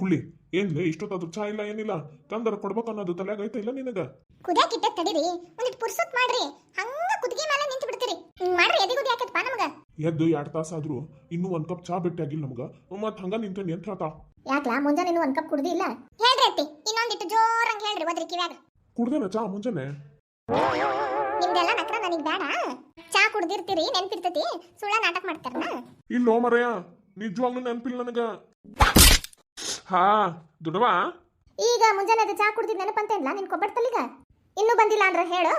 ಕುಳ್ಳಿ. ಏನ್ಲೇ ಇಷ್ಟೊತ್ತಾದ್ರೂ ಚಾ ಇಲ್ಲ ಏನಿಲ್ಲ. ತಂದರ ಕೊಡ್ಬೇಕು ಅನ್ನೋದು ತಲೆಯಾಗ ಐತೆ ಇಲ್ಲ ನಿನಗ? ಕುದ್ಯಾಕ ಇಟ್ಟ ತಡೀರಿ. ಒಂದಿಟ್ಟು ಪುರ್ಸತ್ ಮಾಡ್ರಿ. ಹಂಗ ಕುದ್ಗಿ ಮೇಲೆ ನಿಂತು ಬಿಡ್ತೀರಿ. ಹ್ಮ್, ಮಾಡ್ರಿ ಎದೆ ಕುದಿ ಹಾಕತ್ಪ ನಮಗ. ಎದ್ದು ಎರಡ್ ತಾಸ ಆದ್ರೂ ಇನ್ನೂ ಒಂದ್ ಕಪ್ ಚಾ ಬಿಟ್ಟಾಗಿಲ್ಲ ಆಗಿಲ್ಲ ನಮಗ. ಮತ್ ಹಂಗ ನಿಂತೇನಿ ಅಂತ ಹೇಳ್ತಾ ಯಾಕ್ಲಾ ಮುಂಜಾನೆ ಒಂದ್ ಕಪ್ ಕುಡ್ದಿ ಇಲ್ಲ? ಹೇಳ್ರಿ ಅತ್ತಿ ಇನ್ನೊಂದಿಟ್ಟು ಜೋರಂಗ್ ಹೇಳ್ರಿ ಒದ್ರಿ ಕಿವ್ಯಾಗ. ಕುಡ್ದೇನ ಚಾ ಮುಂಜಾನೆ? ನಿಮ್ದೆಲ್ಲ ನಕ್ರ ನನಗ್ ಬೇಡ ಚಾ ಕುಡ್ದಿರ್ತೀರಿ ನೆನ್ಪಿರ್ತತಿ. ಸುಳ್ಳ ನಾಟಕ ಮಾಡ್ತಾರ ಇಲ್ಲೋ ಮರೆಯ ನಿಜವಾಗ್ಲೂ ನೆನಪಿಲ್ಲ ನನಗ. ಹಾ ದುಡವಾ? ಈಗ ಮುಂಜಾನೆ ಅದು ಚಾ ಕುಡ್ದಿದ್ ನೆನಪಂತೇನ್ಲ ನಿನ್ ಕೊಬ್ಬರ್ತಲ್ಲಿಗ ಇನ್ನು ಇನ್ನೂ ಬಂದಿಲ್ಲ ಅಂದ್ರೆ ಹೇಳು.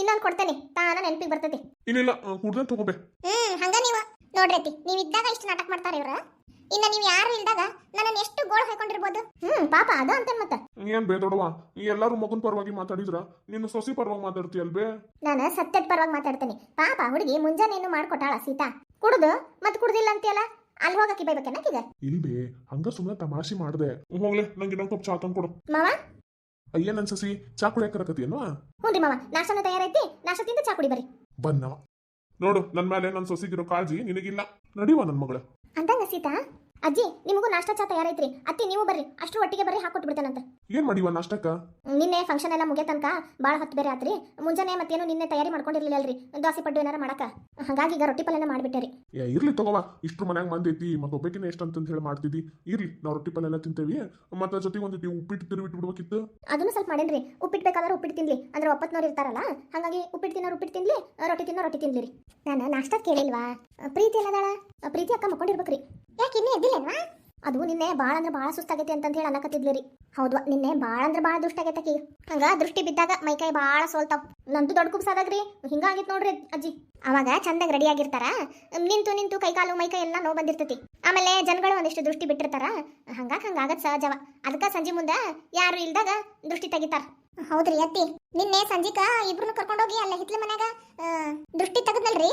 ಇನ್ನೊಂದ್ ಕೊಡ್ತೇನೆ. ತಾನ ನೆನಪಿಗೆ ಬರ್ತತಿ ಇಲ್ಲ ಕುಡ್ದೆ ತಗೋಬೆ ಹ್ಮ್ ಹಂಗ ನೀವು. ನೋಡ್ರಿ ನೀವ್ ಇದ್ದಾಗ ಇಷ್ಟು ನಾಟಕ ಮಾಡ್ತಾರ ಇವ್ರ. ಇನ್ನ ನೀವ್ ಯಾರು ಇಲ್ದಾಗ ನನ್ನನ್ನು ಎಷ್ಟು ಗೋಳು ಹಾಕೊಂಡಿರ್ಬೋದು? ಹ್ಮ್ ಪಾಪ ಅದ ಅಂತ ಮತ್ತ? ಏನ್ ಬೇ ದೊಡವಾ ಎಲ್ಲಾರು ಮಗನ್ ಪರವಾಗಿ ಮಾತಾಡಿದ್ರ ನೀನು ಸೊಸಿ ಪರವಾಗಿ ಮಾತಾಡ್ತೀಯಲ್ಬೇ ನಾನು ಸತ್ಯದ ಪರವಾಗಿ ಮಾತಾಡ್ತೇನೆ. ಪಾಪ ಹುಡುಗಿ ಮುಂಜಾನೆ ಏನು ಮಾಡ್ಕೊಟ್ಟಾಳ ಸೀತಾ? ಕುಡ್ದು ಮತ್ ಕುಡ್ದಿಲ್ಲ ಅಂತೀಯಲ್ಲ? ಅಲ್ಲಿ ಹೋಗಕ್ಕೆ ಬೈಬೇಕನ್ನಕೀಗ ಇಲ್ಬೇ ಹಂಗ ಸುಮ್ಮನೆ ತಮಾಷೆ ಮಾಡ್ದೆ. ಹೋಗ್ಲೆ ನಂಗೆ ಇನ್ನೊಂದು ಕಪ್ ಚಾ ತಂದ್ಕೊಡು ಮಾವ? ಅಯ್ಯ ನನ್ ಸಸಿ ಚಾ ಕುಡಿಯಕರಕತಿಯೇನೋ ಹ್ಞೂ ಮಾವ ನಾಷ್ಟನ ತಯಾರೈತಿ ನಾಷ್ಟ ತಿಂದು ಚಾ ಕುಡಿ ಬರ್ರಿ. ಬನ್ನವ ನೋಡು ನನ್ ಮೇಲೆ ನನ್ ಸೊಸಿಗಿರೋ ಕಾಳಜಿ ನಿನಗಿಲ್ಲ. ನಡಿವ ನನ್ ಮಗಳ. ಅಂತ ಸೀತಾ? ಅಜ್ಜಿ ನಿಮಗೂ ನಾಷ್ಟ ಚಾ ತಯಾರೈತ್ರಿ. ಅತ್ತಿ ನೀವು ಬರ್ರಿ. ಅಷ್ಟು ಒಟ್ಟಿಗೆ ಬರ್ರಿ ಹಾಕೊಟ್ಟು ಬಿಡ್ತೇನಂತ ಏನ್ ಮಾಡಿವ ನಾಷ್ಟಕ್ಕ? ನಿನ್ನೆ ಫಂಕ್ಷನ್ ಎಲ್ಲ ಮುಗಿಯ ತನಕ ಭಾಳ ಹೊತ್ತು ಬೇರೆ ಆತ್ರಿ. ಮುಂಜಾನೆ ಮತ್ತೇನು ನಿನ್ನೆ ತಯಾರಿ ಮಾಡ್ಕೊಂಡಿರ್ಲಿಲ್ಲ ಅಲ್ರಿ ದೋಸೆ ಪಡ್ಡು ಏನಾರ ಮಾಡಕ ಹಾಗಾಗಿ ಈಗ ರೊಟ್ಟಿ ಪಲ್ಯನ ಮಾಡ್ಬಿಟ್ಟೆ ರೀ ಏ ಇರ್ಲಿ ತಗೋವಾ. ಇಷ್ಟು ಮನ್ಯಾಗ ಮಂದೈತಿ ಮತ್ತೆ ಒಬ್ಬಕಿನ ಎಷ್ಟು ಅಂತ ಹೇಳಿ ಮಾಡ್ತಿದ್ದಿ. ಇರ್ಲಿ ನಾವು ರೊಟ್ಟಿ ಪಲ್ಯ ಎಲ್ಲ ತಿಂತೇವಿ. ಮತ್ತೆ ಜೊತೆಗೆ ಒಂದಿಟ್ಟು ಉಪ್ಪಿಟ್ಟು ತಿರುವಿಟ್ಟು ಬಿಡ್ಬೇಕಿತ್ತು ಅದನ್ನು ಸ್ವಲ್ಪ ಮಾಡೇನ್ರಿ. ಉಪ್ಪಿಟ್ಟು ಬೇಕಾದ್ರೆ ಉಪ್ಪಿಟ್ಟು ತಿನ್ಲಿ. ಅಂದ್ರೆ ಒಪ್ಪತ್ನವ್ರು ಇರ್ತಾರಲ್ಲ. ಹಾಗಾಗಿ ಉಪ್ಪಿಟ್ಟು ತಿನ್ನೋ ಉಪ್ಪಿಟ್ಟು ತಿನ್ಲಿ ರೊಟ್ಟಿ ತಿನ್ನೋ ರೊಟ್ಟಿ ತಿನ್ಲಿ ರೀ ನಾನು ನಾಷ್ಟ ಕೇಳಿಲ್ವಾ? ಪ್ರೀತಿ ಎಲ್ಲದಾಳ ಪ್ರೀತಿ ಅಕ್ಕ ಮಕ್ಕೊಂಡಿರ್ಬೇಕ್ರಿ. ಯಾಕೆ ಇನ್ನೂ ಎದ್ದಿಲ್ಲೇನ್ವಾ ಅದು ನಿನ್ನೆ ಭಾಳ ಅಂದ್ರೆ ಭಾಳ ಸುಸ್ತಾಗೈತಿ ಅಂತ ಹೇಳಿ ಅನ್ನಕತ್ತಿದ್ಲಿ ರೀ. ಹೌದು, ನಿನ್ನೆ ಭಾಳ ಅಂದ್ರೆ ಭಾಳ ದುಷ್ಟ ಆಗೈತೆ ಆಕಿಗೆ. ಹಂಗ ದೃಷ್ಟಿ ಬಿದ್ದಾಗ ಮೈಕೈ ಭಾಳ ಸೋಲ್ತಾವ್. ನಂದು ದೊಡ್ಡ ಕುಬ್ಸಾದಾಗ್ರಿ ಹಿಂಗಾಗಿತ್ತು ನೋಡ್ರಿ ಅಜ್ಜಿ. ಅವಾಗ ಚಂದಾಗ ರೆಡಿ ಆಗಿರ್ತಾರ. ನಿಂತು ನಿಂತು ಕೈಕಾಲು ಮೈಕೈ ಎಲ್ಲ ನೋವು ಬಂದಿರ್ತೈತಿ. ಆಮೇಲೆ ಜನಗಳು ಒಂದಿಷ್ಟು ದೃಷ್ಟಿ ಬಿಟ್ಟಿರ್ತಾರ. ಹಂಗಾಗ ಹಂಗಾಗತ್ ಸಹಜವ ಅದಕ್ಕ ಸಂಜೆ ಮುಂದೆ ಯಾರು ಇಲ್ದಾಗ ದೃಷ್ಟಿ ತೆಗಿತಾರ. ಹೌದ್ರಿ ಅತ್ತಿ ನಿನ್ನೆ ಸಂಜಿಕ ಇಬ್ರು ಕರ್ಕೊಂಡೋಗಿ ಅಲ್ಲ ಹಿತ್ಲ ಮನ್ಯಾಗ ದೃಷ್ಟಿ ತೆಗದ್ನಲ್ರಿ.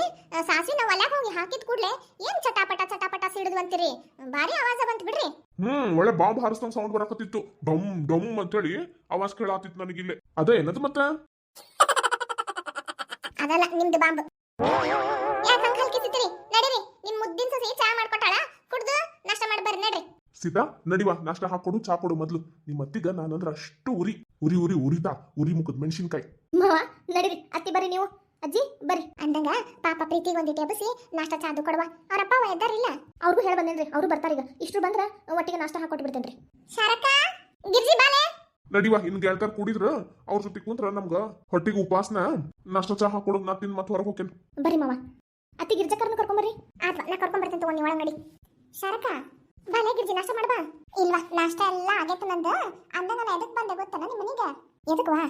ಸಾಸಿ ನಾವ್ ಒಲ್ಯಾಗ ಹೋಗಿ ಹಾಕಿದ್ ಕೂಡ್ಲೆ ಏನ್ ಚಟಾಪಟ ಚಟಾಪಟ ಸಿಡಿದ್ವು ಅಂತೀರಿ? ಭಾರಿ ಆವಾಜ ಬಂತ್ ಬಿಡ್ರಿ. ಹ್ಮ್ ಒಳ್ಳೆ ಬಾಂಬ್ ಹಾರಿಸ್ದಂಗ್ ಸೌಂಡ್ ಬರಕತ್ತಿತ್ತು. ಡಮ್ ಡಮ್ ಅಂತೇಳಿ ಆವಾಜ್ ಕೇಳಾತಿತ್ತು ನನಗಿಲ್ಲೇ. ಅದೇ ಏನದು ಮತ್ತ? ಅದಲ್ಲ ನಿಮ್ದು ಬಾಂಬ್. ಯಾಕೆ ಹಂಗ ಹಲ್ಕಿಸಿದ್ರಿ? ನಡೀರಿ. ನಿಮ್ ಮುದ್ದಿನ ಸಸಿ ಚಾ ಮಾಡ್ಕೊಟ್ಟಾಳ? ಕುಡ್ದು ನಾಷ್ಟ ಮಾಡಿ ಬರ್ರಿ ನಡ್ರಿ. ಸೀತಾ ನಡಿವ ನಾಷ್ಟ ಹಾಕೊಡು ಚಾ ಕೊಡು ಮೊದ್ಲು. ನಿಮ್ಮ ಅತ್ತಿಗ ನಾನಂದ್ರ ಅಷ್ಟು ಉರಿ. ಉರಿ ಉರಿ ಉರಿತಾ ಉರಿ ಮುಖದ ಮೆಣಸಿನಕಾಯಿ. ಮಾವ ನಡೀರಿ ಅತ್ತಿ ಬರ್ರಿ ನೀವು. ಅಜ್ಜಿ ಬರ್ರಿ. ಅಂದಂಗ ಪಾಪ ಪ್ರೀತಿಗೆ ಒಂದಿಟ್ಟು ಎಬ್ಬಿಸಿ ನಾಷ್ಟ ಚಾ ಅದು ಕೊಡುವ. ಅವ್ರಪ್ಪ ಅವ ಎದ್ದಾರಿಲ್ಲ ಅವ್ರಿಗೂ ಹೇಳಿ ಬಂದೇನ್ರಿ ಅವರು ಬರ್ತಾರೀಗ. ಇಷ್ಟು ಬಂದ್ರ ಒಟ್ಟಿಗೆ ನಾಷ್ಟ ಹಾಕೊಟ್ಟು ಬಿಡ್ತೇನ್ರಿ. ಶಾರಕ ಗಿರ್ಜಿ ಬಾಲೆ. ನಡಿವ ಇನ್ ಗೆಳತಾರ ಕೂಡಿದ್ರ ಅವ್ರ ಜೊತೆ ಕುಂತ್ರ ನಮ್ಗ ಹೊಟ್ಟಿಗೆ ಉಪಾಸನ ನಾಷ್ಟ ಚಾ ಹಾಕೊಡು ನಾ ತಿನ್ ಮತ್ತೆ ಹೊರಗೆ ಹೋಗ್ತೇನೆ. ಬರ್ರಿ ಮಾವ. ಅತ್ತಿ ಗಿರ್ಜಕರ್ನ ಕರ್ಕೊಂಬರ್ರಿ. ಆತ್ವಾ ನಾ ಕರ್ಕೊಂಡ್ ಬರ್ತೇನೆ ತಗೊಂಡು ಒಳಗ್ ನಡಿ. ಶಾರಕ ಬಾಲೆ ಗಿರ್ಜಿ, ನಾಷ್ಟ ಮಾಡ್ಬಾ. ಇಲ್ವಾ, ನಾಷ್ಟ ಎಲ್ಲ ಆಗೈತೆ ನಂದು. ಅಂದ ನಾ ಎದಕ್ಕೆ ಬಂದೆ ಗೊತ್ತಲ್ಲ ನಿಮ್ಮ ಮನೆಗೆ? ಎದಕ್ವಾ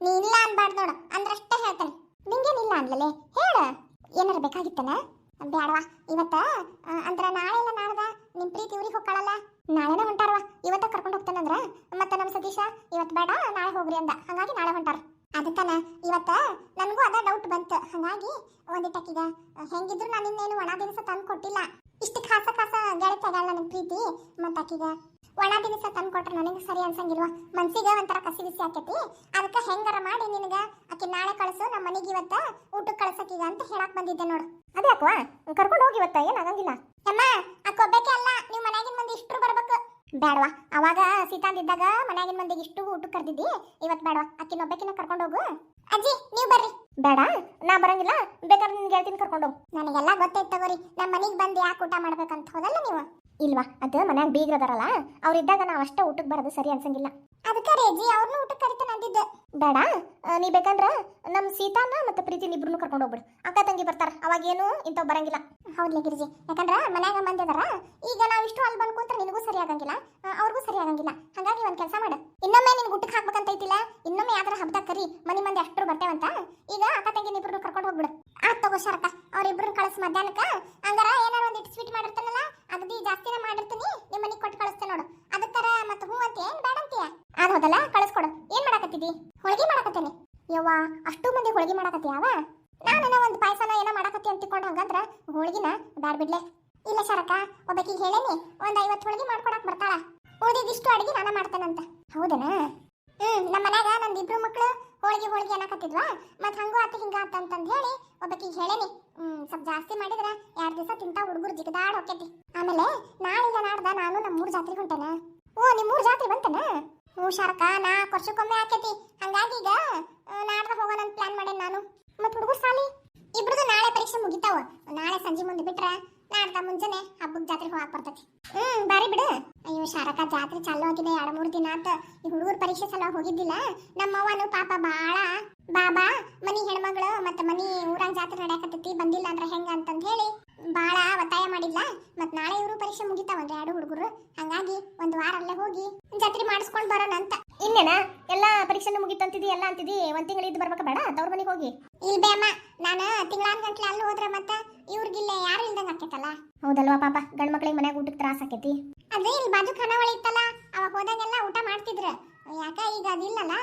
ನೀ ಇಲ್ಲ ಅನ್ಬಾರ್ದು ನೋಡು, ಅಂದ್ರಷ್ಟೇ ಹೇಳ್ತಾನೆ. ನಿಂಗೇನಿಲ್ಲ ಅನ್ಲಲೆ? ಹೇಳ. ಏನಾರ ಬೇಕಾಗಿತ್ತನ? ಬೇಡವಾ ಇವತ್ತ ಅಂದ್ರ ನಾಳೆ ಇಲ್ಲ ನಾಳ್ದ ನಿಮ್ ಪ್ರೀತಿ ಊರಿಗೆ ಹೋಗ್ತಾಳಲ್ಲ ನಾಳೆನ ಹೊಂಟಾರವಾ? ಇವತ್ತ ಕರ್ಕೊಂಡು ಹೋಗ್ತಾನಂದ್ರ? ಮತ್ತೆ ನಮ್ಮ ಸತೀಶ ಇವತ್ತು ಬೇಡ, ನಾಳೆ ಹೋಗ್ರಿ ಅಂದ. ಹಂಗಾಗಿ ನಾಳೆ ಹೊಂಟಾರ. ಅದಕ್ಕನ ಇವತ್ತ ನನಗೂ ಅದ ಡೌಟ್ ಬಂತು. ಹಂಗಾಗಿ ಒಂದಿಟ್ಟಕ್ಕೀಗ ಹೆಂಗಿದ್ರು ನಾನು ಇನ್ನೇನು ಒಣ ದಿನಸ ತಂದು ಕೊಟ್ಟಿಲ್ಲ. ಇಷ್ಟು ಖಾಸ ಖಾಸ ಗೆಳತಿಯಾಗಲ್ಲ ನನ್ನ ಪ್ರೀತಿ. ಮತ್ತ ಆಕಿಗ ಒಣ ದಿನಸ ತಂದು ಕೊಟ್ರೆ ನನಗೆ ಸರಿ ಅನ್ಸಂಗಿಲ್ವಾ? ಮನ್ಸಿಗೆ ಒಂಥರ ಕಸಿ ಬಿಸಿ ಆಕೈತಿ. ಅದಕ್ಕೆ ಹೆಂಗಾರ ಮಾಡಿ ನಿನಗ? ಆಕಿ ನಾಳೆ ಕಳಿಸು ನಮ್ಮ ಮನೆಗೆ ಇವತ್ತ ಊಟಕ್ಕೆ ಕಳ್ಸಕ್ಕೀಗ ಅಂತ ಹೇಳಕ್ ಬಂದಿದ್ದೆ ನೋಡು. ಅದೇ ಅಕ್ವಾ ಕರ್ಕೊಂಡು ಹೋಗಿ ಇವತ್ತ? ಏನಾಗಂಗಿಲ್ಲ ಅಮ್ಮ ಅಕ್ಕ ಒಬ್ಬಕ್ಕೆ ಅಲ್ಲ ನೀವು ಮನೆಗಿನ ಮುಂದೆ ಇಷ್ಟರು ಬರ್ಬೇಕು. ಬೇಡವಾ ಅವಾಗ ಸೀತಾಂದಿದ್ದಾಗ ಮನ್ಯಾಗಿನ ಮಂದಿಗೆ ಇಷ್ಟು ಊಟಕ್ಕೆ ಕರ್ದಿದ್ದಿ ಇವತ್ತು ಬೇಡವಾ ಅಕ್ಕಿನ ಒಬ್ಬಕಿನ ಕರ್ಕೊಂಡು ಹೋಗು. ಅಜ್ಜಿ ನೀವು ಬರ್ರಿ. ಬೇಡ ನಾ ಬರಂಗಿಲ್ಲ. ಬೇಕಾದ್ರೆ ನಿನ್ ಗೆಳತಿನ ಕರ್ಕೊಂಡು ಹೋಗು. ನನಗೆಲ್ಲ ಗೊತ್ತೈತೆ ತಗೋರಿ. ನಮ್ಮ ಮನೆಗೆ ಬಂದು ಯಾಕೆ ಊಟ ಮಾಡ್ಬೇಕಂತ ಹೋದಲ್ಲ ನೀವು? ಇಲ್ವಾ ಅದು ಮನ್ಯಾಗ ಬೀಗ್ರದಾರಲ್ಲ ಅವ್ರಿದ್ದಾಗ ನಾವು ಅಷ್ಟೇ ಊಟಕ್ಕೆ ಬರೋದು ಸರಿ ಅನ್ಸಂಗಿಲ್ಲ. ಅದಕ್ಕೆ ರೀ ಅಜ್ಜಿ ಅವ್ರನ್ನೂ ಊಟಕ್ಕೆ ಕರಿತಾನೆ ಅಂದಿದ್ದೆ. ಬೇಡ. ನೀ ಬೇಕಂದ್ರ ನಮ್ಮ ಸೀತಾನ ಮತ್ತು ಪ್ರೀತಿನ ಇಬ್ರು ಕರ್ಕೊಂಡು ಹೋಗ್ಬಿಡು. ಅಕ್ಕ ತಂಗಿ ಬರ್ತಾರ. ಅವಾಗ ಏನು ಇಂಥವ್ ಬರಂಗಿಲ್ಲ. ಹೌದ್ಲಿ ಗಿರಿಜಿ. ಯಾಕಂದ್ರೆ ಮನ್ಯಾಗ ಮಂದಿ ಈಗ ನಾವ್ ಇಷ್ಟು ಅಲ್ಲಿ ಬಂದು ಕುಂತ್ರ ನಿನಗೂ ಸರಿ ಆಗಂಗಿಲ್ಲ. ಅವ್ರಿಗೂ ಸರಿ ಆಗಂಗಿಲ್ಲ. ಹಾಗಾಗಿ ಒಂದ್ ಕೆಲಸ ಮಾಡು. ಇನ್ನೊಮ್ಮೆ ನಿನ್ ಗುಟ್ಟಕ್ಕೆ ಹಾಕ್ಬೇಕಂತ ಐತಿಲ್ಲ ಇನ್ನೊಮ್ಮೆ ಯಾವ್ದಾರ ಹಬ್ಬದಾಗ ಕರಿ, ಮನಿ ಮಂದಿ ಅಷ್ಟರು ಬರ್ತೇವಂತ. ಈಗ ಅಕ್ಕ ತಂಗಿ ಇಬ್ರು ಕರ್ಕೊಂಡು ಹೋಗ್ಬಿಡು. ಆ, ತಗೋ ಶರಕ. ಅವ್ರಿಬ್ರನ್ನ ಕಳ್ಸಿ ಮಧ್ಯಾಹ್ನಕ್ಕ. ಹಂಗಾರ ಏನಾರ ಒಂದಿಟ್ಟು ಸ್ವೀಟ್ ಮಾಡಿರ್ತಾನಲ್ಲ ಅಗದಿ ಜಾಸ್ತಿನ ಮಾಡಿರ್ತೀನಿ ನಿಮ್ಮ ಮನೆಗೆ ಕೊಟ್ಟು ಕಳಿಸ್ತೇನೆ ನೋಡು. ಅದಕ್ಕರ ಮತ್ತೆ ಹೂ ಅಂತ ಏನು ಬೇಡ ಅಂತೀಯ ಅದ್ ಹೌದಲ್ಲ, ಕಳಿಸ್ಕೊಡು. ಏನು ಮಾಡಕತ್ತಿದಿ? ಹೋಳಿಗೆ ಮಾಡಕತ್ತೇನೆ. ಯವ್ವ, ಅಷ್ಟು ಮಂದಿ ಹೋಳಿಗೆ ಮಾಡಕತ್ತೀಯಾವ? ನಾನು ಒಂದು ಪಾಯಸನ ಏನೋ ಮಾಡಕತ್ತಿ ಅಂತ ತಿಳ್ಕೊಂಡು ಹಂಗಂದ್ರ ಹೋಳಿಗೆನ ಬ್ಯಾಡ್ ಬಿಡ್ಲೆ. ಇಲ್ಲ ಶರಕ ಒಬ್ಬಕಿಗೆ ಹೇಳೇನಿ, ಒಂದ್ ಐವತ್ತು ಹೋಳಿಗೆ ಮಾಡ್ಕೊಡಕ್ ಬರ್ತಾಳ. ಉಳಿದಿದಿಷ್ಟು ಅಡಿಗೆ ನಾನು ಮಾಡ್ತೇನಂತ. ಹೌದನಾ? ಹ್ಮ್ ನಮ್ಮ ಮನ್ಯಾಗ ನಂದು ಇಬ್ರು ಮಕ್ಕಳು ಹೋಳಿಗೆ ಹೋಳಿಗೆ ಅನ್ನಕತ್ತಿದ್ವಾ ಮತ್ ಹಂಗೂ ಆತ ಹಿಂಗ ಆತ ಅಂತಂದ್ ಹೇಳಿ ಒಬ್ಬಕಿಗೆ ಹೇಳೇನಿ. ಹ್ಮ್, ಸ್ವಲ್ಪ ಜಾಸ್ತಿ ಮಾಡಿದ್ರ ಎರಡ್ ದಿವಸ ತಿಂತಾ ಹುಡುಗರು ಜಿಗದಾಡ್ ಹೋಗ್ತೈತಿ. ಆಮೇಲೆ ನಾಳಿಲ್ಲ ನಾಡ್ದ ನಾನು ನಮ್ಮ ಮೂರ್ ಜಾತ್ರೆಗೆ ಹೊಂಟೇನ. ಓ ನಿಮ್ಮೂರ್ ಜಾತ್ರೆ ಬಂತನ? ಹ್ಞೂ ಶಾರಕ ನಾ ವರ್ಷಕ್ಕೊಮ್ಮೆ ಆಕೈತಿ. ಹಂಗಾಗಿ ಈಗ ನಾಡ್ದ ಹೋಗೋಣ ಅಂತ ಪ್ಲಾನ್ ಮಾಡೇನಿ ನಾನು. ಮತ್ತು ಹುಡುಗರು ಸಾಲಿ. ಇಬ್ರದು ನಾಳೆ ಪರೀಕ್ಷೆ ಮುಗಿತಾವ. ನಾಳೆ ಸಂಜೆ ಮುಂದೆ ಬಿಟ್ರ ನಾಡ್ದ ಮುಂಜಾನೆ ಹಬ್ಬಕ್ ಜಾತ್ರೆ ಹೋಗಕ್ ಬರ್ತೈತಿ. ಹ್ಮ್, ಬಾರಿ ಬಿಡು. ಅಯ್ಯೋ ಶಾರಕ ಜಾತ್ರೆ ಚಾಲು ಆಗಿದೆ. ಎರಡು ಮೂರು ದಿನ ಆತ. ಈ ಹುಡುಗರ ಪರೀಕ್ಷೆ ಸಲ ಹೋಗಿದ್ದಿಲ್ಲ. ನಮ್ಮವ್ವನು ಪಾಪ ಬಾಳ ಬಾಬಾ, ಮನಿ ಹೆಣ್ಮಗಳು ಮತ್ತ ಮನಿ ಊರಾಗ ಜಾತ್ರೆ ನಡೆಯಕತ್ತೈತಿ. ಬಂದಿಲ್ಲ ಅಂದ್ರೆ ಹೆಂಗ ಅಂತಂದ್ ಹೇಳಿ. ಬಾಳ ಒತ್ತಾಯ ಮಾಡಿಲ್ಲ ಮತ್ ನಾಳೆ ಇವರು ಪರೀಕ್ಷೆ ಮುಗಿತಾವಲ್ರಿ ಎರಡು ಹುಡುಗರು. ಹಂಗಾಗಿ ಒಂದ್ ವಾರ ಅಲ್ಲೇ ಹೋಗಿ ಜಾತ್ರೆ ಮಾಡಿಸ್ಕೊಂಡ್ ಬರೋಣ ಅಂತ. ಇನ್ನೇನ? ಎಲ್ಲಾ ಪರೀಕ್ಷೆನೂ ಮುಗಿತಂತಿದಿ ಎಲ್ಲಾ ಅಂತಿದಿ? ಒಂದ್ ತಿಂಗಳ ಇದ್ದು ಬರ್ಬೇಕ ಬೇಡ ತವ್ರ ಮನೆಗೆ ಹೋಗಿ. ಇಲ್ಬೇ ಅಮ್ಮ ನಾನು ತಿಂಗಳಾನ್ ಗಂಟ್ಲೆ ಅಲ್ಲಿ ಹೋದ್ರೆ ಮತ್ತ ಇವ್ರಿಗಿಲ್ಲ ಯಾರು ಇಲ್ದಂಗ ಆಕೈತಲ್ಲ ಹೌದಲ್ವಾ ಪಾಪ ಗಂಡ್ ಮಕ್ಳಿಗೆ ಮನ್ಯಾಗ ಊಟಕ್ಕೆ ತ್ರಾಸ ಆಕೇತಿ. ಅದೇ ಇಲ್ಲಿ ಬಾಜು ಖಾನಾವಳಿ ಇತ್ತಲ್ಲ ಅವಾಗ ಹೋದಾಗೆಲ್ಲ ಊಟ ಮಾಡ್ತಿದ್ರ. ಯಾಕ ಈಗ ಅದಿಲ್ಲಲ್ಲ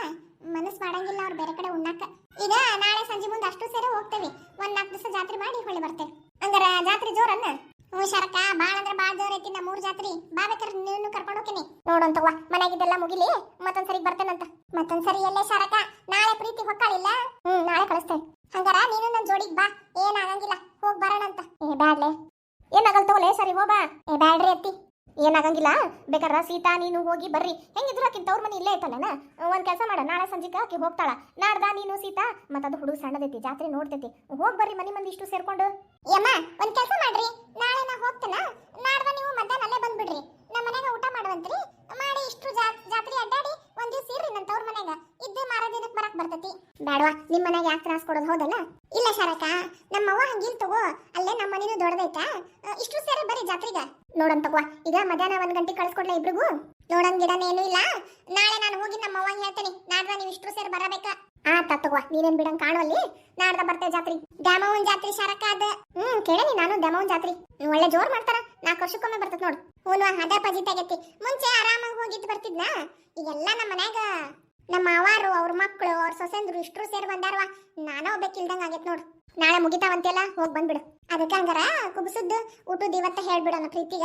ಮನಸ್ ಮಾಡಂಗಿಲ್ಲ ಅವ್ರು ಬೇರೆ ಕಡೆ ಉಣ್ಣಾಕ. ಈಗ ನಾಳೆ ಸಂಜೆ ಮುಂದೆ ಅಷ್ಟು ಸೇರಿ ಹೋಗ್ತೇವೆ. ಒಂದ್ ನಾಲ್ಕು ದಿವಸ ಜಾತ್ರೆ ಮಾಡಿ ಹೊಳ್ಳಿ ಬರ್ತೇವೆ. ಹಂಗಾರ ಜಾತ್ರೆ ಜೋರನ್ನ ಹ್ಞೂ ಶರಕ ಬಾಳ ಅಂದ್ರೆ ಬಾಳ ಜೋರ್ ಐತಿ ನಮ್ಮೂರ್ ಜಾತ್ರಿ. ಬಾ ಬೇಕಾದ್ರೆ ನೀನು ಕರ್ಕೊಂಡು ಹೋಗ್ತೀನಿ. ನೋಡೋಂತವ್ವ ಮನೆಗಿದ್ದೆಲ್ಲ ಮುಗಿಲಿ? ಮತ್ತೊಂದ್ಸರಿ ಬರ್ತೇನಂತ. ಮತ್ತೊಂದ್ಸರಿ ಎಲ್ಲೇ ಶರಕ ನಾಳೆ ಪ್ರೀತಿ ಹೊಕ್ಕಾಳಿಲ್ಲ? ಹ್ಮ್ ನಾಳೆ ಕಳಿಸ್ತೇನೆ. ಹಂಗಾರ ನೀನು ನನ್ನ ಜೋಡಿಗ್ ಬಾ. ಏನಾಗಂಗಿಲ್ಲ ಹೋಗ್ ಬರೋಣ ಅಂತ ಏ, ಬ್ಯಾಡ್ಲೆ. ಏನಾಗಲ್ ತಗೋಲೆ? ಸರಿ ಹೋಬಾ ಏ, ಬ್ಯಾಡ್ರಿ ಅತ್ತಿ. ಏನಾಗಂಗಿಲ್ಲ? ಬೇಕಾರ ಸೀತಾ ನೀನು ಹೋಗಿ ಬರ್ರಿ. ಹೆಂಗಿದ್ರು ಆಕಿನ್ ತವ್ರ ಮನೆ ಇಲ್ಲೇ ಐತಲ್ಲನ ಒಂದ್ ಕೆಲಸ ಮಾಡ. ನಾಳೆ ಸಂಜೆಗೆ ಆಕಿ ಹೋಗ್ತಾಳ. ನಾಡ್ದ ನೀನು ಸೀತಾ? ಅದು ಹುಡುಗ ಸಣ್ಣದೈತಿ ಜಾತ್ರೆ ನೋಡ್ತೈತಿ. ಹೋಗ್ ಬರ್ರಿ ಮನಿ ಮಂದಿ ಇಷ್ಟು ಸೇರ್ಕೊಂಡು. ಯಮ್ಮ ಒಂದ್ ಕೆಲಸ ಮಾಡ್ರಿ. ನಾಳೆ ನಾ ಹೋಗ್ತೇನ? ನಾಡ್ದ ನೀವು ಮಧ್ಯಾಹ್ನ ಅಲ್ಲೇ ಬಂದ್ಬಿಡ್ರಿ. ನಮ್ಮ ಮನೆಗೆ ಊಟ ಮಾಡುವಂತ್ರಿ. ಮಾಡಿ ಇಷ್ಟು ಜಾತ್ರೆ ಅಡ್ಡಾಡಿ ಒಂದ್ ದಿವ್ಸ ಇರ್ರಿ ನನ್ನ ತವ್ರ ಮನ್ಯಾಗ. ಇದ್ದು ಮಾರ ದಿನಕ್ಕೆ ಬರಕ್ ಬರ್ತೈತಿ. ಬೇಡವಾ ನಿಮ್ಮ ಮನೆಗೆ ಯಾಕೆ ತ್ರಾಸ್ ಕೊಡೋದು ಹೌದಲ್ಲ? ಇಲ್ಲ ಶರಕ ನಮ್ಮವ್ವ ಹಂಗಿಲ್ ತಗೋ. ಅಲ್ಲೇ ನಮ್ಮ ಮನೇನು ದೊಡ್ಡದೈತಾ. ಇಷ್ಟು ಸೇರಿ ಬರ್ರಿ ಜಾತ್ರೆಗ. ತಗೋ. ಈಗ ಮಧ್ಯಾಹ್ನ ಒಂದ್ ಗಂಟೆ ಕಳ್ಸ್ಕೊಡ್ಲ ಇಬ್ರಿಗೂ? ಏನೂ ಇಲ್ಲ. ನಾಳೆ ನಾನು ಹೋಗಿ ನಮ್ಮ ಅವ್ವ ಹೇಳ್ತೇನೆ. ನಾಡ್ದ ನೀವು ಇಷ್ಟು ಸೇರಿ ಬರಬೇಕ. ಆ ತತ್ವ ನೀನೇನ್ ಬಿಡಂಗ್ ಕಾಣುವಲ್ಲಿ? ನಾಡ್ದ ಬರ್ತೇವೆ ಜಾತ್ರಿ. ದ್ಯಾಮವನ್ ಜಾತ್ರಿ ಶರಕ ಅದ. ಹ್ಮ್, ಕೇಳೇನಿ ನಾನು ದ್ಯಾಮವನ್ ಜಾತ್ರಿ. ಒಳ್ಳೆ ಜೋರ್ ಮಾಡ್ತಾರ. ನಾಲ್ಕು ವರ್ಷಕ್ಕೊಮ್ಮೆ ಬರ್ತದ ನೋಡು. ಹೋಲ್ವ ಹದ ಪಜಿತ್ ಆಗೈತಿ ಮುಂಚೆ ಆರಾಮಾಗಿ ಹೋಗಿದ್ದು ಬರ್ತಿದ್ನಾ? ಈಗೆಲ್ಲ ನಮ್ಮ ಮನ್ಯಾಗ ನಮ್ಮ ಅವಾರು ಅವ್ರ ಮಕ್ಕಳು ಅವ್ರ ಸೊಸೆಂದ್ರು ಇಷ್ಟ್ರು ಸೇರಿ ಬಂದಾರವ? ನಾನೋ ಒಬ್ಬಕ್ಕಿಲ್ದಂಗ ಆಗೈತ್ ನೋಡು. ನಾಳೆ ಮುಗಿತಾವಂತೆಲ್ಲ, ಹೋಗಿ ಬಂದ್ಬಿಡು. ಅದಕ್ಕೆ ಹಂಗಾರ ಕುಬಸದ್ದು ಊಟದ ಇವತ್ತ ಹೇಳ್ಬಿಡೋಣ ಪ್ರೀತಿಗ.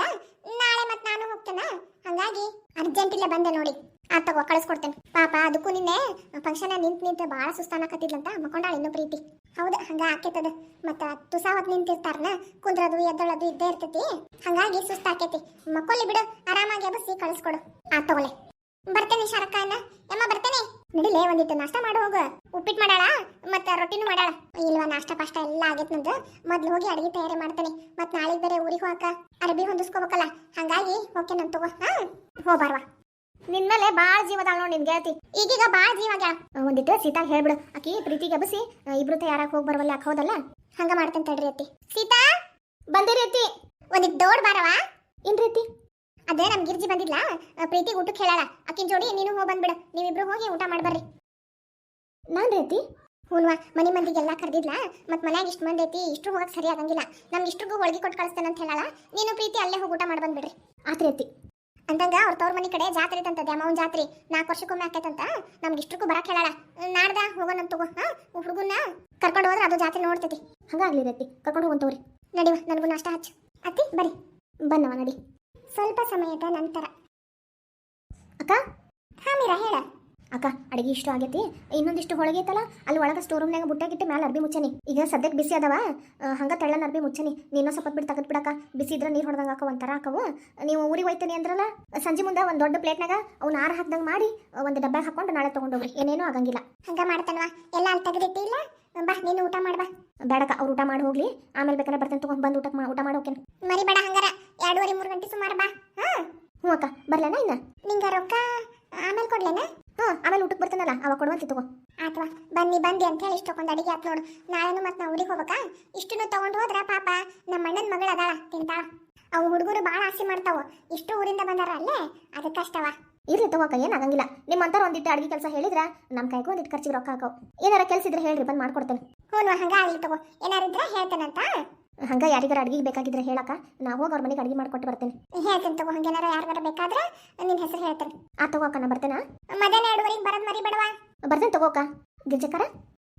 ನಾಳೆ ಮತ್ತೆ ನಾನು ಹೋಗ್ತೇನ? ಹಂಗಾಗಿ ಅರ್ಜೆಂಟ್ ಇಲ್ಲ ಬಂದೆ ನೋಡಿ. ಆ, ತಗೋ, ಕಳಿಸ್ಕೊಡ್ತೇನೆ. ಪಾಪ, ಅದಕ್ಕೂ ನಿನ್ನೆ ಫಂಕ್ಷನ್ ನಿಂತ್ ನಿಂತ ಭಾಳ ಸುಸ್ತಾನಕತ್ತಿದ್ಲಂತ ಮಕ್ಕೊಂಡಾಳ ಇನ್ನು ಪ್ರೀತಿ. ಹೌದು, ಹಂಗ ಆಕೇತದ. ಮತ್ತ ತುಸ ಹೊತ್ ನಿಂತಿರ್ತಾರನ? ಕುಂದ್ರದು, ಎದ್ದಳದು ಇದ್ದೇ ಇರ್ತೈತಿ. ಹಂಗಾಗಿ ಸುಸ್ತಾಕೇತಿ. ಮಕ್ಕೊಲ್ಲಿ ಬಿಡು, ಆರಾಮಾಗಿ ಎಬಸಿ ಕಳಿಸ್ಕೊಡು. ಆ, ತಗೊಲೆ. ಬರ್ತೇನೆ ಶಾರಕ್ಕ ಅಣ್ಣ ಅಮ್ಮ ಬರ್ತೇನೆ ನಡಿಲೇ ಒಂದಿಟ್ಟು ನಾಷ್ಟ ಮಾಡಿ ಹೋಗು. ಉಪ್ಪಿಟ್ಟು ಮಾಡಾಳ ಮತ್ತೆ ರೊಟ್ಟಿನೂ ಮಾಡಾಳ. ಇಲ್ವಾ ನಾಷ್ಟ ಪಾಷ್ಟ ಎಲ್ಲ ಆಗೈತೆ ನಂದು. ಮೊದ್ಲು ಹೋಗಿ ಅಡಿಗೆ ತಯಾರಿ ಮಾಡ್ತೇನೆ. ಮತ್ತೆ ನಾಳೆಗೆ ಬೇರೆ ಊರಿಗೆ ಹೋಗಕ ಅರಬಿ ಹೊಂದಿಸ್ಕೋಬೇಕಲ್ಲ. ಹಂಗಾಗಿ ಓಕೆ ನಾನು ತಗೋ. ಹಾ? ಹೋಗ್ಬಾರ್ವಾ ನಿನ್ ಮೇಲೆ ಬಾಳ ಜೀವದ ನೋಡಿ ನಿನ್ ಗೆಳತಿ. ಈಗೀಗ ಬಾಳ ಜೀವ ಒಂದಿಟ್ಟು ಸೀತಾ ಹೇಳ್ಬಿಡು. ಆಕಿ ಪ್ರೀತಿಗೆ ಎಬಸಿ ಇಬ್ರು ತಯಾರಾಗಿ ಹೋಗಿ ಬರವಲ್ಲ ಯಾಕೆ ಹೌದಲ್ಲ? ಹಂಗ ಮಾಡ್ತೇನೆ ತಡ್ರಿ ಅತ್ತಿ. ಸೀತಾ, ಬಂದಿರಿ ಅತ್ತಿ. ಒಂದಿಟ್ಟು ದೊಡ್ಡ ಬಾರವಾ. ಇನ್ರಿ ರೀತಿ ಅದೇ ನಮ್ ಗಿರ್ಜಿ ಬಂದಿಲ್ಲ ಪ್ರೀತಿ ಊಟಕ್ಕೆ ಹೇಳಾಳ. ಅಕ್ಕಿನ ಜೋಡಿ ನೀನು ಹೋಗಿ ಬಂದ್ಬಿಡು. ನೀವಿಬ್ರು ಹೋಗಿ ಊಟ ಮಾಡ್ಬರ್ರಿ ನಾನ್ ರೀತಿ? ಹೂನ್ವಾ ಮನೆ ಮಂದಿಗೆಲ್ಲ ಕರೆದಿದ್ಲ ಮತ್ ಮನ್ಯಾಗ ಇಷ್ಟು ಮಂದಿ ಐತಿ ಇಷ್ಟು ಹೋಗಕ್ ಸರಿ ಆಗಂಗಿಲ್ಲ. ನಮ್ಗೆ ಇಷ್ಟ್ರಿಗೂ ಹೋಳಿಗೆ ಕೊಟ್ಟು ಕಳಿಸ್ತೇನೆ ಅಂತ ಹೇಳಾಳ. ನೀನು ಪ್ರೀತಿ ಅಲ್ಲೇ ಹೋಗಿ ಊಟ ಮಾಡಿ ಬಂದ್ಬಿಡ್ರಿ. ಆತ್ರಿ ಅತ್ತಿ ಅಂದಂಗ ಅವ್ರ ತವ್ರ ಮನೆ ಕಡೆ ಜಾತ್ರೆ ಐತಂತ ದ್ಯಾಮವನ್ ಜಾತ್ರೆ ನಾಲ್ಕು ವರ್ಷಕ್ಕೊಮ್ಮೆ ಆಕೈತಂತ ನಮ್ಗೆ ಇಷ್ಟಕ್ಕೂ ಬರಕ್ಕೆ ಹೇಳಾಳ. ನಾಡ್ದ ಹೋಗೋಣ ತಗೋ ಹಾ ಹುಡುಗನ್ನ ಕರ್ಕೊಂಡು ಹೋದ್ರೆ ಅದು ಜಾತ್ರೆ ನೋಡ್ತೈತಿ. ಹಂಗಾಗ್ಲಿ ರೀತಿ ಕರ್ಕೊಂಡು ಹೋಗಂತವ್ರಿ. ನಡಿವ ನನಗೂ ನಾಷ್ಟ ಹಚ್ಚು. ಅತ್ತಿ ಬರಿ ಬನ್ನವ ನಡಿ. ಸ್ವಲ್ಪ ಸಮಯದ ನಂತರ. ಅಕ್ಕ? ಹಾ ಮೀರಾ ಹೇಳ. ಅಕ್ಕ ಅಡಿಗೆ ಇಷ್ಟು ಆಗೈತಿ? ಇನ್ನೊಂದಿಷ್ಟು ಹೊಳಗೆ ಐತಲ್ಲ ಅಲ್ಲಿ ಒಳಗೆ ಸ್ಟೋರ್ ರೂಮ್ನಾಗ ಬುಟ್ಟಾಗಿಟ್ಟು ಮೇಲೆ ಅರ್ಬಿ ಮುಚ್ಚನಿ. ಈಗ ಸದ್ಯಕ್ಕೆ ಬಿಸಿ ಅದಾವ ಹಂಗೆ ತೆಳ್ಳನ ಅರ್ಬಿ ಮುಚ್ಚನಿ. ನೀನು ಸ್ವಲ್ಪ ಬಿಟ್ಟು ತೆಗೆದು ಬಿಡಕ ಬಿಸಿ ಇದ್ರೆ ನೀರು ಹೊಡೆದಂಗ ಹಾಕೋ ಒಂಥರ ಹಾಕವು. ನೀವು ಊರಿಗೆ ಹೋಯ್ತೀನಿ ಅಂದ್ರಲ್ಲ ಸಂಜೆ ಮುಂದೆ ಒಂದು ದೊಡ್ಡ ಪ್ಲೇಟ್ನಾಗ ಅವ್ನ ಆರ ಹಾಕ್ದಂಗೆ ಮಾಡಿ ಒಂದು ಡಬ್ಬೆ ಹಾಕೊಂಡು ನಾಳೆ ತಗೊಂಡೋಗ್ರಿ ಏನೇನೂ ಆಗಂಗಿಲ್ಲ. ಹಂಗ ಮಾಡ್ತಾನವ. ಎಲ್ಲ ಅಲ್ಲಿ ತೆಗೆದಿಟ್ಟಿಲ್ಲ. ಬಾ ನೀನು ಊಟ ಮಾಡ್ಬಾ ಬೇಡಕ್ಕ ಅವ್ರು ಊಟ ಮಾಡಿ ಹೋಗ್ಲಿ. ಆಮೇಲೆ ಬೇಕಾದ್ರೆ ಬರ್ತೇನೆ ತಗೊಂಡು ಬಂದು ಊಟ ಊಟ ಮಾಡಿ ಮರಿಬೇಡ ಮರಿ ಬೇಡ ಹಂಗಾರ. ಎರಡೂವರೆ ಮೂರು ಗಂಟೆ ಸುಮಾರು ಬಾ. ಹಾ? ಹ್ಞೂ ಅಕ್ಕ ಬರ್ಲೇನ ಇನ್ನ? ನಿಂಗ ರೊಕ್ಕ ಆಮೇಲೆ ಕೊಡ್ಲೇನ? ಹ್ಞೂ ಆಮೇಲೆ ಊಟಕ್ಕೆ ಬರ್ತಾನಲ್ಲ ಅವಾಗ ಕೊಡುವಂತೆ ತಗೋ. ಆತ್ವಾ ಬನ್ನಿ ಬಂದಿ ಅಂತ ಹೇಳಿ ಇಷ್ಟೊಂದು ಅಡಿಗೆ ಆತ್ ನೋಡು. ನಾಳೆನು ಮತ್ತೆ ನಾವು ಊರಿಗೆ ಹೋಗ್ಬೇಕಾ? ಇಷ್ಟನ್ನು ತಗೊಂಡು ಹೋದ್ರ ಪಾಪ ನಮ್ಮ ಅಣ್ಣನ ಮಗಳು ಅದಾಳ ತಿಂತಾಳ. ಅವು ಹುಡುಗರು ಭಾಳ ಆಸೆ ಮಾಡ್ತಾವ. ಇಷ್ಟು ಊರಿಂದ ಬಂದಾರ ಅಲ್ಲೇ? ಅದಕ್ಕಷ್ಟವ ಇರ್ಲಿ ತಗೋಕ ಏನಾಗಂಗಿಲ್ಲ ನಿಮ್ಮಂತರ ಒಂದಿಟ್ಟು ಅಡಿಗೆ ಕೆಲಸ ಹೇಳಿದ್ರ ನಮ್ಮ ಕೈಗೂ ಒಂದಿಟ್ಟು ಖರ್ಚಿಗೆ ರೊಕ್ಕ ಹಾಕವು. ಏನಾರ ಕೆಲಸ ಇದ್ರೆ ಹೇಳ್ರಿ ಬಂದು ಮಾಡ್ಕೊಡ್ತೇನೆ. ಹ್ಞೂ ಹಂಗ ಆಗ್ಲಿ ತಗೋ. ಏನಾರಿದ್ರೆ ಹೇಳ್ತೇನಂತ? ಹಂಗ ಯಾರಿಗಾರ ಅಡಿಗೆ ಬೇಕಾಗಿದ್ರೆ ಹೇಳಕ್ಕ ನಾ ಹೋಗಿ ಅವ್ರ ಮನೆಗೆ ಅಡಿಗೆ ಮಾಡ್ಕೊಟ್ಟು ಬರ್ತೇನೆ. ಹೇಳ್ತೇನೆ ತಗೋ ಹಂಗೇನಾರ ಯಾರಿಗಾರ ಬೇಕಾದ್ರೆ ನಿನ್ನ ಹೆಸರು ಹೇಳ್ತೇನೆ. ಆ ತಗೋಕ ನಾ ಬರ್ತೇನ? ಮಧ್ಯಾಹ್ನ ಎರಡುವರೆಗೆ ಬರೋದು ಮರಿ ಬೇಡವಾ ಬರ್ತೇನೆ ತಗೋಕ ಗಿರ್ಜಕರ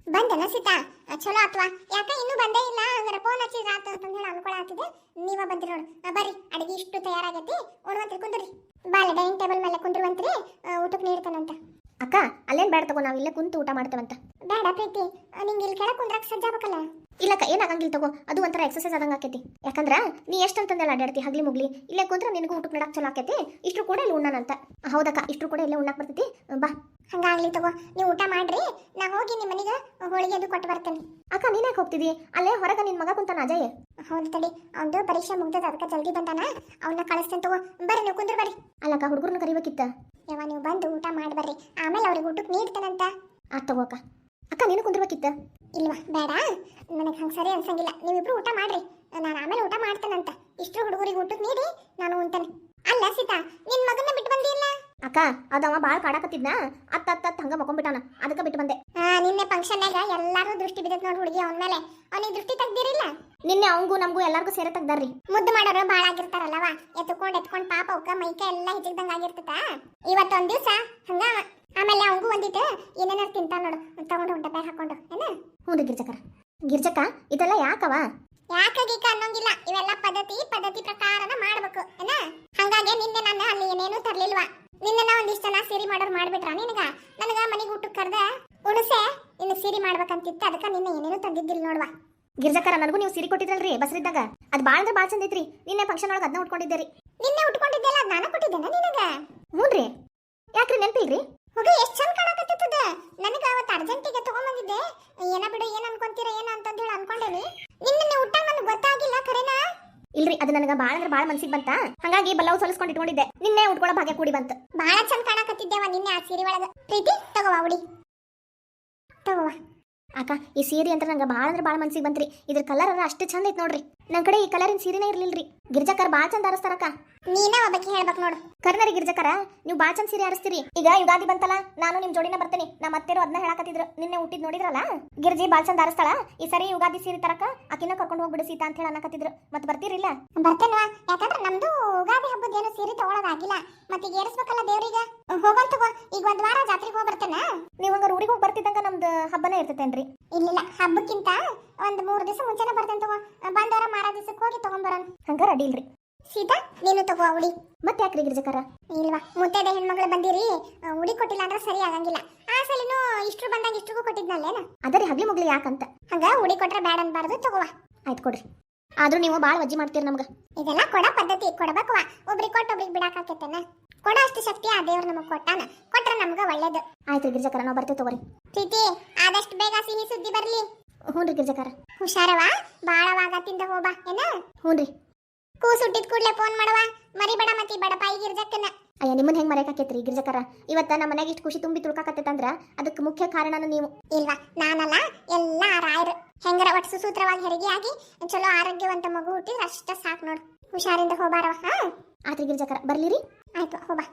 ಬಂದೆನ ಸೀತಾ? ಚಲೋ ಆತ್ವಾ? ಯಾಕ ಇನ್ನೂ ಬಂದೇ ಇಲ್ಲ? ಹಂಗಾರೆ ಫೋನ್ ಹಚ್ಚಿದ್ರ ಆತು ಅಂತ ಹೇಳಿ ಅನ್ಕೊಳತ್ತಿದೆ ನೀವ ಬಂದ್ರಿ ನೋಡು. ಬರ್ರಿ. ಅಡಿಗೆ ಇಷ್ಟು ತಯಾರಾಗೈತಿ. ಉಣ್ವಂತ್ರಿ ಕುಂದ್ರಿ. ಬಾಲ ಡೈನಿಂಗ್ ಟೇಬಲ್ ಮೇಲೆ ಕುಂದ್ರುವಂತ್ರಿ ಊಟಕ್ಕೆ ನೀಡ್ತಾನಂತ ಅಕ್ಕ ಅಲ್ಲೇನ್ ಬೇಡ ತಗೋ ನಾವು ಇಲ್ಲೇ ಕುಂತು ಊಟ ಮಾಡ್ತೇವಂತ. ಬೇಡ ಪ್ರೀತಿ. ನಿಂಗೆ ಇಲ್ಲಿ ಕೆಳಗೆ ಕುಂದ್ರಕ್ ಸಜ್ಜಾಗಬೇಕಲ್ಲ. ಇಲ್ಲಕ್ಕ ಏನಾಗಂಗಿಲ್ಲ ತಗೋ. ಅದು ಒಂಥರ ಎಕ್ಸರ್ಸೈಸ್ ಆದಂಗೆ ಆಕೈತಿ. ಯಾಕಂದ್ರ ನೀ ಎಷ್ಟು ಅಂತಂದೇಳಿ ಅಡ್ಡಾಡ್ತಿ ಹಗ್ಲಿ ಮುಗ್ಲಿ ಇಲ್ಲೇ ಕುಂತ್ರ ನಿನಗೂ ಊಟಕ್ಕೆ ನಡಕ್ಕೆ ಚಲೋ ಆಕೈತಿ. ಇಷ್ಟ್ರು ಕೂಡ ಇಲ್ಲಿ ಉಣ್ಣನಂತ. ಹೌದಕ್ಕ ಇಷ್ಟು ಕೂಡ ಇಲ್ಲೇ ಉಣ್ಣಕ್ಕೆ ಬರ್ತೈತಿ. ಬಾ. ಹಂಗಾಗ್ಲಿ ತಗೋ ನೀವು ಊಟ ಮಾಡ್ರಿ ನಾ ಹೋಗಿ ನಿಮ್ಮ ಮನೆಗೆ ಹೋಳಿಗೆ ಅದು ಕೊಟ್ಟು ಬರ್ತೇನೆ. ಅಕ್ಕ ನೀನೇ ಹೋಗ್ತಿದಿ? ಅಲ್ಲೇ ಹೊರಗೆ ನಿನ್ನ ಮಗ ಕುಂತಾನ ಅಜಯ್. ಹೌದು ತಡಿ ಅವನದು ಪರೀಕ್ಷೆ ಮುಗ್ದದ ಅದಕ್ಕೆ ಜಲ್ದಿ ಬಂದಾನ. ಅವನ್ನ ಕಳಿಸ್ತೇನೆ ತಗೋ. ಬರ್ರಿ ನೀವು ಕುಂದ್ರ ಬರ್ರಿ. ಅಲ್ಲಕ್ಕ ಹುಡುಗರನ್ನ ಕರಿಬೇಕಿತ್ತ? ಯಾವ ನೀವು ಬಂದು ಊಟ ಮಾಡಿ ಬರ್ರಿ ಆಮೇಲೆ ಅವ್ರಿಗೆ ಊಟಕ್ಕೆ ನೀಡ್ತೇನಂತ ಆ ತಗೋ ಅಕ್ಕ. ಅಕ್ಕ ನೀನು ಕುಂದ್ರಬೇಕಿತ್ತ? ಇಲ್ವಾ? ಬೇಡ. ನನಗೆ ಹಂಗೆ ಸರಿ ಅನ್ಸಂಗಿಲ್ಲ. ನೀವಿಬ್ರು ಊಟ ಮಾಡ್ರಿ. ನಾನು ಆಮೇಲೆ ಊಟ ಮಾಡ್ತೇನಂತ. ಇಷ್ಟು ಹುಡುಗರಿಗೆ ಊಟಕ್ಕೆ ನೀಡಿ, ನಾನು ಉಂತೇನೆ ಅಲ್ಲ ಸೀತಾ ನಿನ್ನ ಮಗನ ಬಿಟ್ಟು ಬಂದಿಲ್ಲ ಅಕ್ಕ ಅದವ ಭಾಳ ಕಾಡಕತ್ತಿದ್ನ ಅತ್ತ ಅತ್ತ ಹಂಗ ಮಕ್ಕೊಂಡ್ಬಿಟ್ಟಾನ. ಅದಕ್ಕೆ ಬಿಟ್ಟು ಬಂದೆ. ಫಂಕ್ಷನ್ನಾಗ ಎಲ್ಲಾರು ದೃಷ್ಟಿ ಬಿದ್ದತ್ ನೋಡಿ ಹುಡುಗಿ ಅವನ ಮೇಲೆ. ಅವನಿಗೆ ದೃಷ್ಟಿ ತೆಗ್ದಿರಿಲ್ಲ? ನಿನ್ನೆ ಅವಂಗೂ ನಮಗೂ ಎಲ್ಲಾರ್ಗೂ ಸೇರ ತೆಗ್ದಾರ್ರಿ. ಮುದ್ದು ಮಾಡೋರು ಭಾಳ ಆಗಿರ್ತಾರಲ್ಲವ? ಎತ್ಕೊಂಡ್ ಎತ್ಕೊಂಡ್ ಪಾಪ ಅವ್ಕ ಮೈಕ ಎಲ್ಲ ಹಿಚ್ಚಿದಂಗ ಆಗಿರ್ತದ ಇವತ್ತೊಂದ್ ದಿವಸ ಹಂಗ ಆಮೇಲೆ ಅವಂಗೂ ಒಂದಿಟ್ಟು ಏನೇನಾರು ತಿಂತಾನ ನೋಡು. ತಗೊಂಡು ಬ್ಯಾಗ್ ಹಾಕೊಂಡು. ಏನ? ಹ್ಞೂ ಗಿರ್ಜಕರ ಗಿರ್ಜಕ ಇದೆಲ್ಲ ಯಾಕವ? ಯಾಕ ಗೀಕ ಅನ್ನೋಂಗಿಲ್ಲ. ಇವೆಲ್ಲ ಪದ್ಧತಿ ಪದ್ಧತಿ ಪ್ರಕಾರನ ಮಾಡ್ಬೇಕು. ಏನ? ಹಂಗಾಗಿ ನಿನ್ನೆ ನಾನು ಅಲ್ಲಿ ಏನೇನು ತರ್ಲಿಲ್ವಾ? ನಿನ್ನೆ ಒಂದಿಷ್ಟು ಜನ ಸೀರಿ ಮಾಡೋರು ಮಾಡ್ಬಿಟ್ರ ನಿನಗ? ನನಗ ಮನೆಗೆ ಊಟಕ್ಕೆ ಕರ್ದ ಉಣಸೆ ಇನ್ನು ಸೀರಿ ಮಾಡ್ಬೇಕಂತಿತ್ತು ಅದಕ್ಕೆ ನಿನ್ನ ಏನೇನು ತಂದಿದ್ದಿಲ್ಲ ನೋಡ್ವಾ. ಗಿರ್ಜಕರ ನನಗೂ ನೀವು ಸಿರಿ ಕೊಟ್ಟಿದ್ರಲ್ರಿ ಬಸ್ರಿದ್ದಾಗ. ಅದು ಭಾಳ ಅಂದ್ರೆ ಭಾಳ ಚಂದ ಐತ್ರಿ. ನಿನ್ನೆ ಫಂಕ್ಷನ್ ಒಳಗೆ ಅದನ್ನ ಉಟ್ಕೊಂಡಿದ್ದೆ ರೀ. ನಿನ್ನೆ ಉಟ್ಕೊಂಡಿದ್ದೆಲ್ಲ ನಾನು ಕೊಟ್ಟಿದ್ದೆನ ನಿನಗ? ಹ್ಞೂ ರೀ ಯಾಕ್ರಿ ನೆನಪಿಲ್ರಿ? ಹೋಗಿ ಎಷ್ಟು ಚಂದ ಕಾಣಕತ್ತಿತ್ತದ? ನನಗೆ ಅವತ್ತು ಅರ್ಜೆಂಟಿಗೆ ತಗೊಂಬಂದಿದ್ದೆ. ಏನ ಬಿಡು ಏನು ಅನ್ಕೊಂತೀರ ಏನ ಅಂತಂದು ಹೇಳಿ ಅನ್ಕೊಂಡೇನಿ ಇಲ್ರಿ ಅದು ನನಗೆ ಬಾಳ ಅಂದ್ರೆ ಬಾಳ ಮನ್ಸಿಗೆ ಬಂತ. ಹಂಗಾಗಿ ಬಲ್ಲವ್ ಸೊಲಿಸ್ಕೊಂಡು ಇಟ್ಕೊಂಡಿದ್ದೆ. ನಿನ್ನೆ ಉಟ್ಕೊಳ್ಳೋ ಭಾಗ್ಯ ಕೂಡಿ ಬಂತು. ಬಾಳ ಚಂದ ಕಾಣಕತ್ತಿದ್ದೇವ ನಿನ್ನೆ ಆ ಸೀರೆ ಒಳಗ. ಪ್ರೀತಿ ತಗೋವ ಉಡಿ. ತಗೋವ. ಅಕ್ಕ ಈ ಸೀರೆ ಅಂತ ನಂಗೆ ಬಾಳ ಅಂದ್ರೆ ಬಾಳ ಮನ್ಸಿಗೆ ಬಂತ್ರಿ. ಇದ್ರ ಕಲರ್ ಅಷ್ಟು ಚಂದ ಐತ್ ನೋಡ್ರಿ. ನನ್ನ ಕಡೆ ಈ ಕಲರಿನ ಸೀರೆನೇ ಇರ್ಲಿಲ್ರಿ. ಗಿರ್ಜಕರ್ ಬಾಳ್ ಚಂದ ಅರಸ್ತಾರಕ್ಕ ನೀನೇ ಒಬ್ಬಕ್ಕೆ ಹೇಳ್ಬೇಕು ನೋಡು. ಕರ್ನರಿ ಗಿರ್ಜಕರ ನೀವು ಬಾಳ್ ಚಂದ ಸೀರೆ ಅರಸ್ತೀರಿ ಈಗ ಯುಗಾದಿ ಬಂತಲ್ಲ ನಾನು ನಿಮ್ ಜೋಡಿನ ಬರ್ತೇನೆ. ನಮ್ಮ ಅತ್ತೆರು ಅದನ್ನ ಹೇಳಕತ್ತಿದ್ರು. ನಿನ್ನೆ ಹುಟ್ಟಿದ್ ನೋಡಿದ್ರಲ್ಲ? ಗಿರ್ಜಿ ಬಾಳ್ ಚಂದ ಅರಸ್ತಾಳ ಈ ಸರಿ ಯುಗಾದಿ ಸೀರೆ ತರಕ ಆಕಿನ ಕರ್ಕೊಂಡು ಹೋಗ್ಬಿಡು ಸೀತಾ ಅಂತ ಹೇಳಿ ಅನ್ನಕತ್ತಿದ್ರು. ಮತ್ತೆ ಬರ್ತೀರಿಲ್ಲ ಬರ್ತೇನೆ ಯಾಕಂದ್ರೆ ನಮ್ದು ಯುಗಾದಿ ಹಬ್ಬದ ಏನು ಸೀರೆ ತಗೊಳ್ಳೋದಾಗಿಲ್ಲ ಮತ್ತೆ ಈಗ ಏರಿಸ್ಬೇಕಲ್ಲ ದೇವ್ರಿಗೆ? ಹೋಗಂತ ಈಗ ಒಂದ್ ವಾರ ಜಾತ್ರೆಗೆ ಹೋಗಿ ಬರ್ತೇನೆ? ನೀವು ಹಂಗಾರ ಊರಿಗೆ ಹೋಗಿ ಬರ್ತಿದ್ದಂಗ ನಮ್ದು ಹಬ್ಬನೇ ಇರ್ತೇನ್ರಿ ಇಲ್ಲಿಲ್ಲ ಹಬ್ಬಕ್ಕಿಂತ ಒಂದ್ ಮೂರ್ ದಿವಸ ಮುಂಚೆನೆ ಬರ್ತೇನೆ ತಗೋ. ಬಂದವರ ಮಾರ ದಿವಸಕ್ಕೆ ಹೋಗಿ ತಗೊಂಡ್ಬರೋಣ ಹಂಗಾರ ಅಡಿಲ್ರಿ ಸೀತಾ ನೀನು ತಗೋ ಉಡಿ. ಮತ್ತೆ ಯಾಕ್ರಿ ಗಿರ್ಜಕರ? ಇಲ್ವಾ? ಮುತ್ತೈದ ಹೆಣ್ಮಗಳು ಬಂದಿರಿ. ಉಡಿ ಕೊಟ್ಟಿಲ್ಲ ಅಂದ್ರೆ ಸರಿ ಆಗಂಗಿಲ್ಲ. ಆ ಸಲಿನೂ ಇಷ್ಟ್ರು ಬಂದಾಗ ಇಷ್ಟ್ರಿಗೂ ಕೊಟ್ಟಿದ್ನಲ್ಲೇನ? ಅದರಿ ಹಗ್ಲಿ ಮುಗ್ಲಿ ಯಾಕಂತ. ಹಂಗ ಉಡಿ ಕೊಟ್ರೆ ಬ್ಯಾಡ ಅನ್ಬಾರ್ದು ತಗೋವಾ. ಆಯ್ತು ಕೊಡ್ರಿ. ಆದ್ರೂ ನೀವು ಬಾಳ ವಜ್ಜಿ ಮಾಡ್ತೀರಿ ನಮ್ಗೆ. ಇದೆಲ್ಲ ಕೊಡ ಪದ್ಧತಿ ಕೊಡಬೇಕು ಒಬ್ರಿಗೆ ಕೊಟ್ಟು ಒಬ್ರಿಗೆ ಬಿಡಾಕತ್ತೇನ ಕೊಡೋ ಅಷ್ಟು ಶಕ್ತಿ ಆ ದೇವ್ರು ನಮಗ್ ಕೊಟ್ಟಾನ. ಕೊಟ್ರೆ ನಮ್ಗೆ ಒಳ್ಳೇದು. ಆಯ್ತು ಗಿರ್ಜಕರ ನಾವು ಬರ್ತೇವೆ ತಗೋರಿ. ಪ್ರೀತಿ ಆದಷ್ಟು ಬೇಗ ಸಿಹಿ ಸುದ್ದಿ ಬರ್ಲಿ. ಹ್ಞೂ ರೀ ಗಿರ್ಜಕರ. ಹುಷಾರವ? ಬಾಳವಾಗತ್ತಿಂದ ಹೋಬಾ ಏನ? ಹ್ಞೂ ರೀ ಕೂಸು ಹುಟ್ಟಿದ ಕೂಡಲೇ ಫೋನ್ ಮಾಡವ ಮರಿಬೇಡ ಮತ್ತಿ ಬಡಪಾಯಿ ಗಿರ್ಜಕ್ಕನ ಅಯ್ಯ ನಿಮ್ಮನ್ನ ಹೆಂಗ್ ಮರೆಯಕಾಕೈತ್ರಿ ಗಿರ್ಜಕರ? ಇವತ್ತ ನಮ್ಮ ಮನೆಗೆ ಇಷ್ಟು ಖುಷಿ ತುಂಬಿ ತುಳ್ಕಾಕತ್ತೈತಂದ್ರ ಅದಕ್ಕೆ ಮುಖ್ಯ ಕಾರಣನು ನೀವು. ಇಲ್ವಾ? ನಾನಲ್ಲ ಎಲ್ಲ ರಾಯರು. ಹೆಂಗರ ಒಟ್ಟು ಸುಸೂತ್ರವಾಗಿ ಹೆರಿಗೆ ಆಗಿ ಚಲೋ ಆರೋಗ್ಯವಂತ ಮಗು ಹುಟ್ಟಿದ್ರೆ ಅಷ್ಟ ಸಾಕು ನೋಡು. ಹುಷಾರಿಂದ ಹೋಗ್ಬಾರವ ಹಾ? ಆತ್ರಿ ಗಿರ್ಜಕರ ಬರ್ಲಿರಿ? ಆಯ್ತು ಹೋಬಾ.